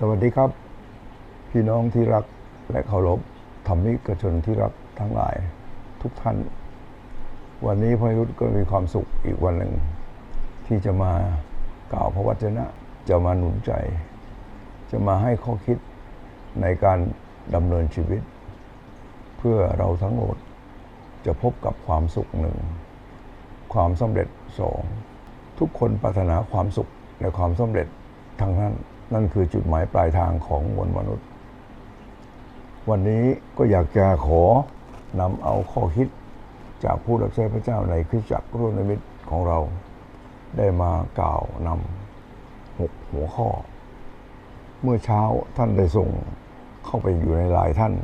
สวัสดีครับ พี่น้องที่รักและเคารพธรรมิกชนที่รักทั้งหลายทุกท่าน วันนี้พระยุทธก็มีความสุขอีกวันหนึ่ง ที่จะมากล่าวพระวจนะ จะมาหนุนใจ จะมาให้ข้อคิดในการดำเนินชีวิต เพื่อเราทั้งหมดจะพบกับความสุขหนึ่ง ความสำเร็จสองทุกคนปรารถนาความสุขและความสำเร็จทั้งนั้น นั่นคือจุดหมายปลายทางของมวลมนุษย์ วันนี้ก็อยากจะขอนำเอาข้อคิดจากผู้รับใช้พระเจ้าในคริสตจักรร่วมนิมิตของเรา ได้มากล่าวนำหกหัวข้อ เมื่อเช้าท่านได้ส่งเข้าไปอยู่ในไลายท่าน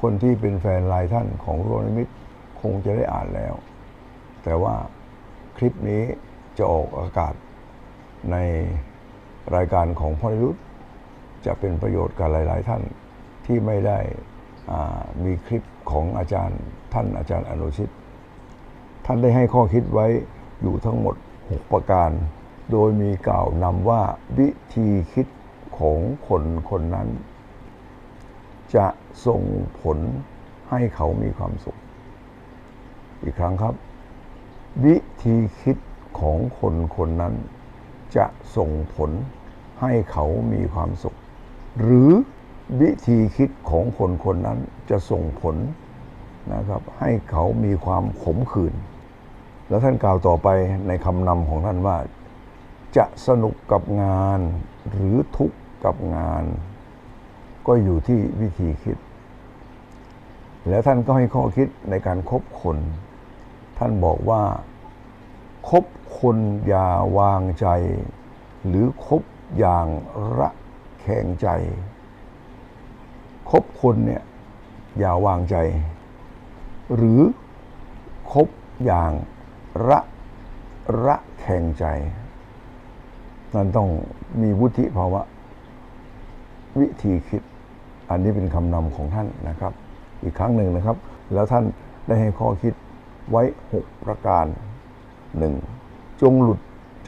คนที่เป็นแฟนไลายท่านของร่วมนิมิตคงจะได้อ่านแล้ว แต่ว่าคลิปนี้จะออกอากาศใน รายการของพ่อยุทธจะเป็นประโยชน์กับหลาย ๆ ท่านที่ไม่ได้มีคลิปของอาจารย์ท่านอาจารย์อนุชิต ท่านได้ให้ข้อคิดไว้อยู่ทั้งหมด 6 ประการ โดยมีกล่าวนำว่าวิธีคิดของคนคนนั้น จะส่งผลให้เขามีความสุข อีกครั้งครับ วิธีคิดของคนคนนั้น จะส่งผล ให้เขามีความสุข หรือวิธีคิดของคนคนนั้นจะส่งผลนะครับ ให้เขามีความขมขื่นแล้วท่านกล่าวต่อไปในคำนำของท่านว่า จะสนุกกับงานหรือทุกข์กับงาน ก็อยู่ที่วิธีคิด แล้วท่านก็ให้ข้อคิดในการคบคน ท่านบอกว่าคบคนอย่าวางใจ หรือคบ อย่างระแคงใจ คบคนเนี่ยอย่าวางใจ หรือคบอย่างระระแคงใจ นั่นต้องมีวุฒิภาวะ วิธีคิด อันนี้เป็นคำนำของท่านนะครับ อีกครั้งหนึ่งนะครับ แล้วท่านได้ให้ข้อคิดไว้ 6 ประการหนึ่งจงหลุด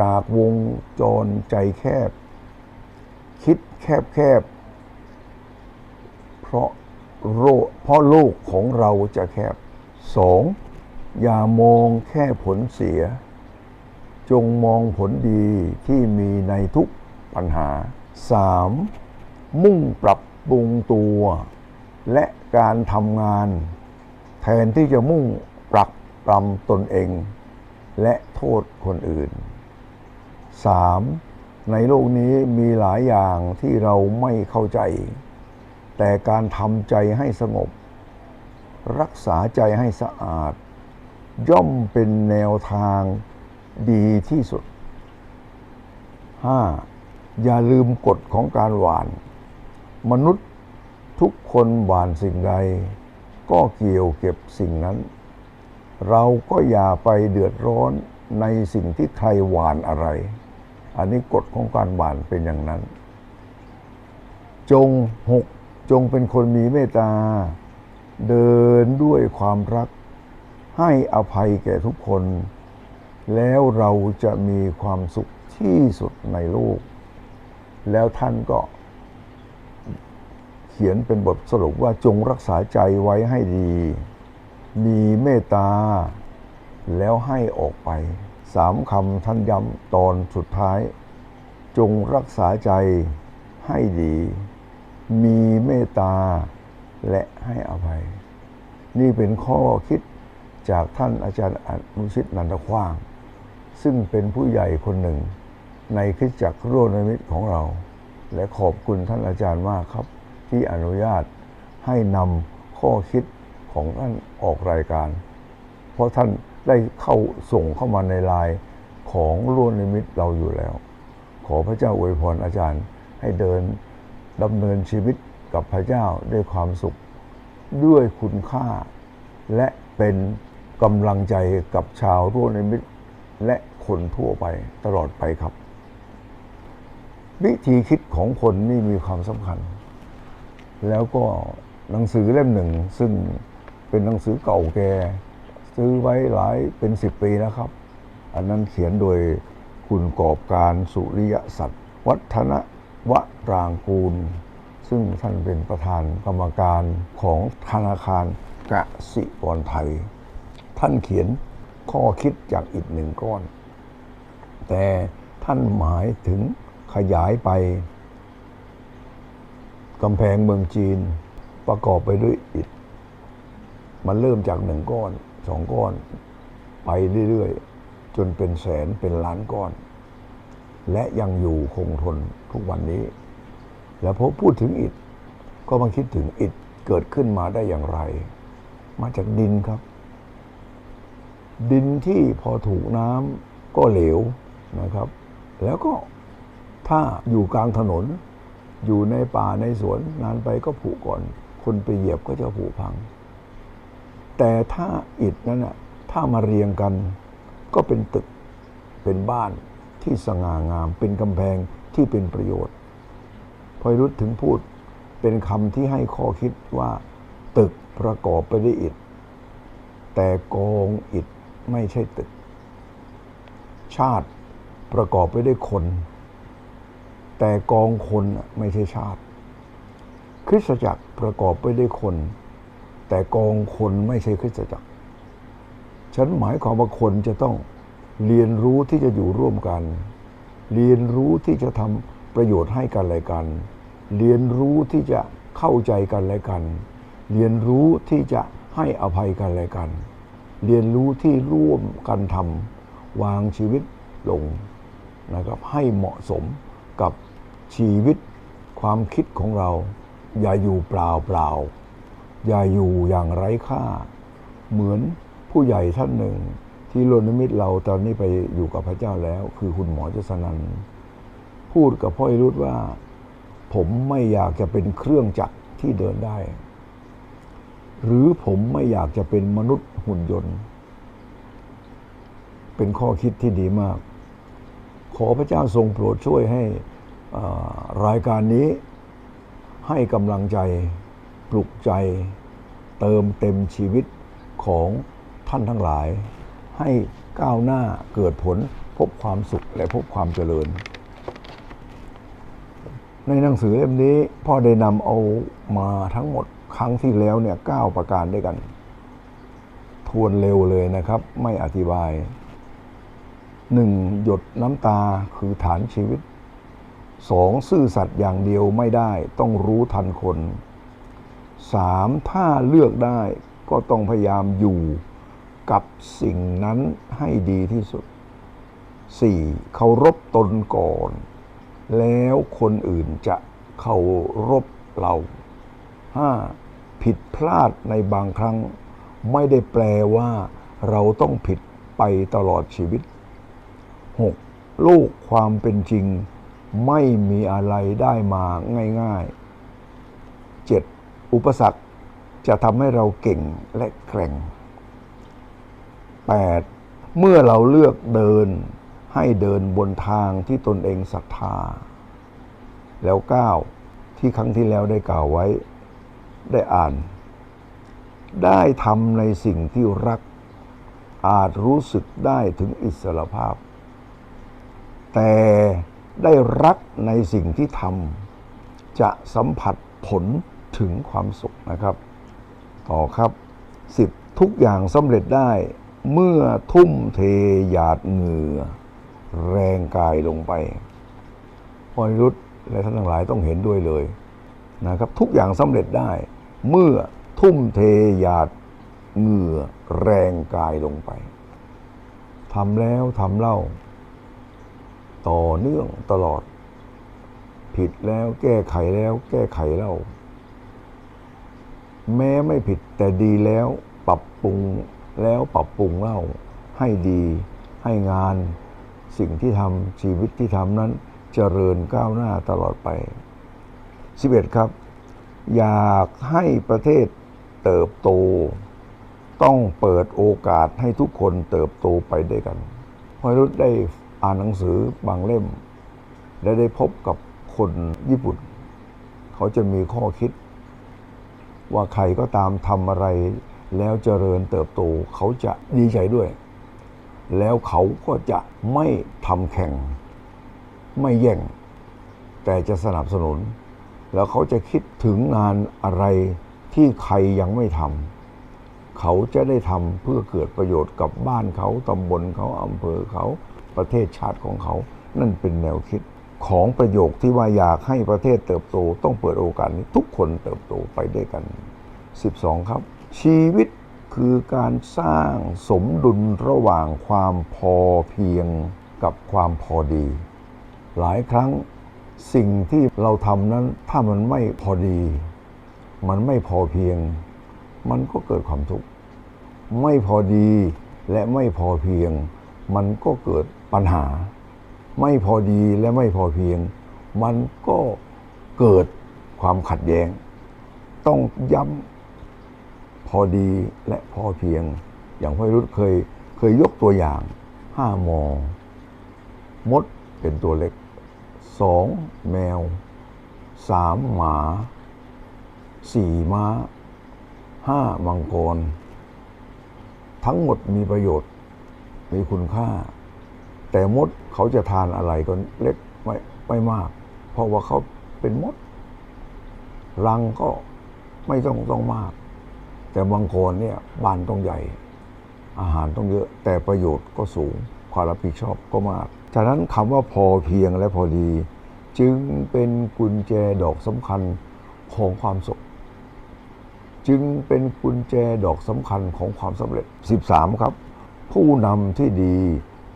จากวงจรใจแคบ คิดแคบแคบๆ เพราะโรเพราะโลกของเราจะแคบสองอย่ามองแค่ผลเสีย จงมองผลดีที่มีในทุกปัญหาสามมุ่งปรับปรุงตัว และการทำงาน แทนที่จะมุ่งปรับปรำตนเอง และโทษคนอื่น 3. ในโลกนี้มีหลายอย่างที่เราไม่เข้าใจ แต่การทำใจให้สงบ รักษาใจให้สะอาด ย่อมเป็นแนวทางดีที่สุด 5. อย่าลืมกฎของการหวาน มนุษย์ทุกคนหวานสิ่งใด ก็เกี่ยวเก็บสิ่งนั้น เราก็อย่าไปเดือดร้อนในสิ่งที่ใครหวานอะไร อันนี้กฎของการหวานเป็นอย่างนั้น จงหกจงเป็นคนมีเมตตา เดินด้วยความรัก ให้อภัยแก่ทุกคน แล้วเราจะมีความสุขที่สุดในโลก แล้วท่านก็เขียนเป็นบทสรุปว่าจงรักษาใจไว้ให้ดี มีเมตตา แล้วให้ออกไป สามคำท่านย้ำตอนสุดท้าย จงรักษาใจให้ดี มีเมตตาและให้อภัย นี่เป็นข้อคิดจากท่านอาจารย์อนุชิตนันทขว้าง ซึ่งเป็นผู้ใหญ่คนหนึ่ง ในคริสตจักรร่วมนิมิตรของเรา และขอบคุณท่านอาจารย์มากครับ ที่อนุญาตให้นำข้อคิดของท่านออกรายการ เพราะท่าน ได้เข้าส่งเข้ามาในลน์ของร่วมนิมิตเราอยู่แล้ว ขอพระเจ้าอวยพรอาจารย์ให้เดินดำเนินชีวิตกับพระเจ้าด้วยความสุข ด้วยคุณค่า และเป็นกำลังใจกับชาวร่วมนิมิตและคนทั่วไปตลอดไปครับ วิธีคิดของคนนี่มีความสำคัญ แล้วก็หนังสือเล่มหนึ่งซึ่งเป็นหนังสือเก่าแก่ ซื้อไว้หลายเป็นสิบปีนะครับ อันนั้นเขียนโดยคุณกอบการสุริยสัตว์วัฒนวรางกูล ซึ่งท่านเป็นประธานกรรมการของธนาคารกสิกรไทย ท่านเขียนข้อคิดจากอิฐหนึ่งก้อน แต่ท่านหมายถึงขยายไปกำแพงเมืองจีนประกอบไปด้วยอิฐ มันเริ่มจากหนึ่งก้อน สองก้อน ไปเรื่อยๆ จนเป็นแสนเป็นล้านก้อน และยังอยู่คงทนทุกวันนี้ แล้วพอพูดถึงอิฐก็มาคิดถึงอิฐเกิดขึ้นมาได้อย่างไร มาจากดินครับ ดินที่พอถูกน้ำก็เหลวนะครับ แล้วก็ถ้าอยู่กลางถนน อยู่ในป่าในสวนนานไปก็ผุก่อน คนไปเหยียบก็จะผุพัง แต่ถ้าอิฐนั้นน่ะถ้ามาเรียงกัน ก็เป็นตึกเป็นบ้านที่สง่างาม เป็นกำแพงที่เป็นประโยชน์พอยรุษถึงพูดเป็นคำที่ให้ข้อคิดว่า ตึกประกอบไปด้วยอิฐ แต่กองอิฐไม่ใช่ตึก ชาติประกอบไปด้วยคน แต่กองคนน่ะไม่ใช่ชาติ คริสตจักรประกอบไปด้วยคน แต่กองคนไม่ใช่คริสตจักร ฉันหมายความว่าคนจะต้องเรียนรู้ที่จะอยู่ร่วมกัน เรียนรู้ที่จะทำประโยชน์ให้กันและกัน เรียนรู้ที่จะเข้าใจกันและกัน เรียนรู้ที่จะให้อภัยกันและกัน เรียนรู้ที่ร่วมกันทำวางชีวิตลงนะครับให้เหมาะสมกับชีวิตความคิดของเรา อย่าอยู่เปล่าเปล่า อย่าอยู่อย่างไร้ค่า เหมือนผู้ใหญ่ท่านหนึ่ง ที่โลนิมิตเราตอนนี้ไปอยู่กับพระเจ้าแล้ว คือคุณหมอจสนันพูดกับพ่ออรุธว่า ผมไม่อยากจะเป็นเครื่องจักรที่เดินได้ หรือผมไม่อยากจะเป็นมนุษย์หุ่นยนต์ เป็นข้อคิดที่ดีมาก ขอพระเจ้าทรงโปรดช่วยให้รายการนี้ให้กำลังใจ ปลุกใจ เติมเต็มชีวิตของท่านทั้งหลาย ให้ก้าวหน้าเกิดผลพบความสุขและพบความเจริญ ในหนังสือเล่มนี้พ่อได้นำเอามาทั้งหมดครั้งที่แล้วเนี่ยเก้าประการด้วยกัน ทวนเร็วเลยนะครับ ไม่อธิบายหนึ่งหยดน้ำตาคือฐานชีวิตสองซื่อสัตย์อย่างเดียวไม่ได้ต้องรู้ทันคน สามถ้าเลือกได้ก็ต้องพยายามอยู่กับสิ่งนั้นให้ดีที่สุดสี่เคารพตนก่อน แล้วคนอื่นจะเคารพเราห้าผิดพลาดในบางครั้ง ไม่ได้แปลว่าเราต้องผิดไปตลอดชีวิต 6. โลกความเป็นจริง ไม่มีอะไรได้มาง่ายๆ 7. อุปสรรคจะทำให้เราเก่งและแกร่ง 8. เมื่อเราเลือกเดินให้เดินบนทางที่ตนเองศรัทธา แล้ว 9. ที่ครั้งที่แล้วได้กล่าวไว้ได้อ่าน ได้ทำในสิ่งที่รัก อาจรู้สึกได้ถึงอิสรภาพ แต่ได้รักในสิ่งที่ทำจะสัมผัสผล ถึงความสุขนะครับ ต่อครับสิทุกอย่างสำเร็จได้เมื่อทุ่มเทหยาดเหงื่อ แรงกายลงไปพอรุษและท่านทั้งหลายต้องเห็นด้วยเลยนะครับ ทุกอย่างสำเร็จได้ เมื่อทุ่มเทหยาดเหงื่อแรงกายลงไปทำแล้วทำเล่า ต่อเนื่องตลอด ผิดแล้วแก้ไขแล้วแก้ไขเล่า แม้ไม่ผิดแต่ดีแล้วปรับปรุงแล้วปรับปรุงเล่าให้ดีให้งาน สิ่งที่ทำชีวิตที่ทำนั้นเจริญก้าวหน้าตลอดไป 11 ครับ อยากให้ประเทศเติบโต ต้องเปิดโอกาสให้ทุกคนเติบโตไปด้วยกันพอรุษได้อ่านหนังสือบางเล่ม และได้พบกับคนญี่ปุ่น เขาจะมีข้อคิด ว่าใครก็ตามทำอะไรแล้วเจริญเติบโตเขาจะดีใจด้วย แล้วเขาก็จะไม่ทำแข่ง ไม่แย่ง แต่จะสนับสนุน แล้วเขาจะคิดถึงงานอะไรที่ใครยังไม่ทำเขาจะได้ทำเพื่อเกิดประโยชน์กับบ้านเขาตำบลเขาอำเภอเขาประเทศชาติของเขา นั่นเป็นแนวคิด ของประโยคที่ว่าอยากให้ประเทศเติบโตต้องเปิดโอกาสนี้ทุกคนเติบโตไปด้วยกัน 12 ครับ ชีวิตคือการสร้างสมดุลระหว่างความพอเพียงกับความพอดี หลายครั้งสิ่งที่เราทำนั้นถ้ามันไม่พอดี มันไม่พอเพียง มันก็เกิดความทุกข์ไม่พอดีและไม่พอเพียง มันก็เกิดปัญหา ไม่พอดีและไม่พอเพียง มันก็เกิดความขัดแย้ง ต้องย้ำพอดีและพอเพียง อย่างพ่อรุธเคยเคยยกตัวอย่างห้ามอ มดเป็นตัวเล็กสองแมวสามหมาสี่ม้าห้ามังกร ทั้งหมดมีประโยชน์ มีคุณค่า แต่มดเขาจะทานอะไรก็เล็กไม่ไม่มาก เพราะว่าเขาเป็นมด รังก็ไม่ต้องต้องมาก แต่มังกรเนี่ยบานต้องใหญ่ อาหารต้องเยอะ แต่ประโยชน์ก็สูง ความรับผิดชอบก็มากฉะนั้นคำว่าพอเพียงและพอดี จึงเป็นกุญแจดอกสำคัญของความสุข จึงเป็นกุญแจดอกสำคัญของความสำเร็จ 13 ครับ ผู้นำที่ดี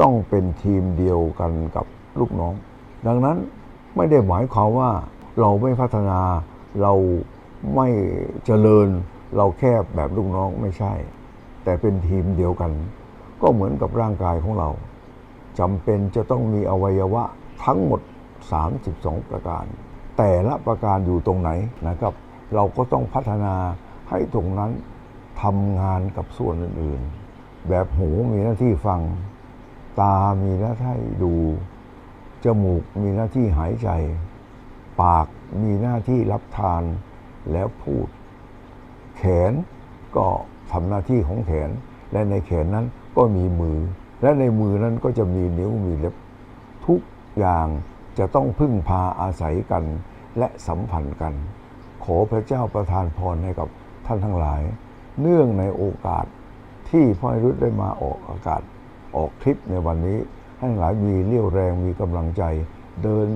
ต้องเป็นทีมเดียวกันกับลูกน้อง ดังนั้นไม่ได้หมายความว่าเราไม่พัฒนาเราไม่เจริญเราแค่แบบลูกน้องไม่ใช่ แต่เป็นทีมเดียวกัน ก็เหมือนกับร่างกายของเราจำเป็นจะต้องมีอวัยวะทั้งหมด 32 ประการ แต่ละประการอยู่ตรงไหนนะครับ เราก็ต้องพัฒนาให้ตรงนั้นทำงานกับส่วนอื่นๆ แบบหูมีหน้าที่ฟัง ตามีหน้าที่ดู จมูกมีหน้าที่หายใจ ปากมีหน้าที่รับทานแล้วพูด แขนก็ทำหน้าที่ของแขน และในแขนนั้นก็มีมือ และในมือนั้นก็จะมีนิ้วมีเล็บ ทุกอย่างจะต้องพึ่งพาอาศัยกันและสัมพันธ์กัน ขอพระเจ้าประทานพรให้กับท่านทั้งหลาย เนื่องในโอกาสที่พ่อรุธได้มาออกอากาศ ออกทริปในวันนี้ ให้หลายมีเรี่ยวแรงมีกำลังใจ เดิน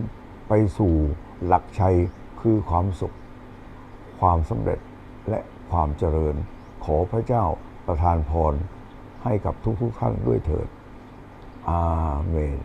ไปสู่หลักชัยคือความสุข ความสำเร็จและความเจริญ ขอพระเจ้าประทานพรให้กับทุกๆท่านด้วยเถิด อาเมน